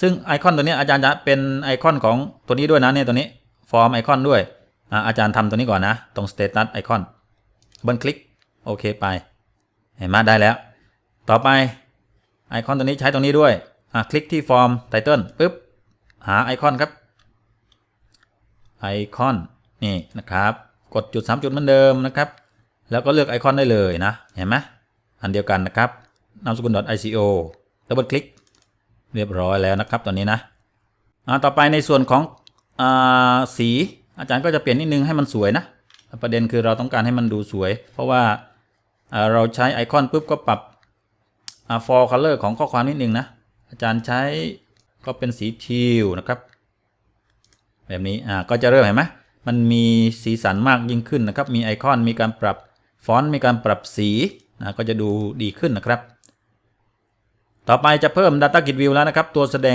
ซึ่งไอคอนตัวนี้อาจารย์จะเป็นไอคอนของตัวนี้ด้วยนะเนี่ยตัวนี้ฟอร์มไอคอนด้วยอาจารย์ทำตัวนี้ก่อนนะ ตรงสเตตัสไอคอนเบิลคลิกโอเคไป เห็นไหมได้แล้ว ต่อไปไอคอนตัวนี้ใช้ตรงนี้ด้วยคลิกที่ฟอร์มไตเติลปุ๊บหาไอคอนครับไอคอนนี่นะครับ กดจุด 3 จุดเหมือนเดิมนะครับ แล้วก็เลือกไอคอนได้เลยนะ เห็นไหมอันเดียวกันนะครับนามสกุล .ico ดับเบิลคลิก เรียบร้อยแล้วนะครับตอนนี้นะอ่าต่อไปในส่วนของอาสีอาจารย์ก็จะเปลี่ยนนิดนึงให้มันสวยนะ ประเด็นคือเราต้องการให้มันดูสวย เพราะว่าอ่าเราใช้ไอคอนปุ๊บก็ปรับอ่า for color ของข้อความนิดนึงนะ อาจารย์ใช้ก็เป็นสีทิวนะครับ แบบนี้อ่าก็จะเริ่มเห็นไหมมันมีสีสันมากยิ่งขึ้นนะครับ มีไอคอนมีการปรับฟอนต์มีการปรับสีนะก็จะดูดีขึ้นนะครับ ต่อไปจะเพิ่ม Data Grid View แล้วนะครับ ตัวแสดง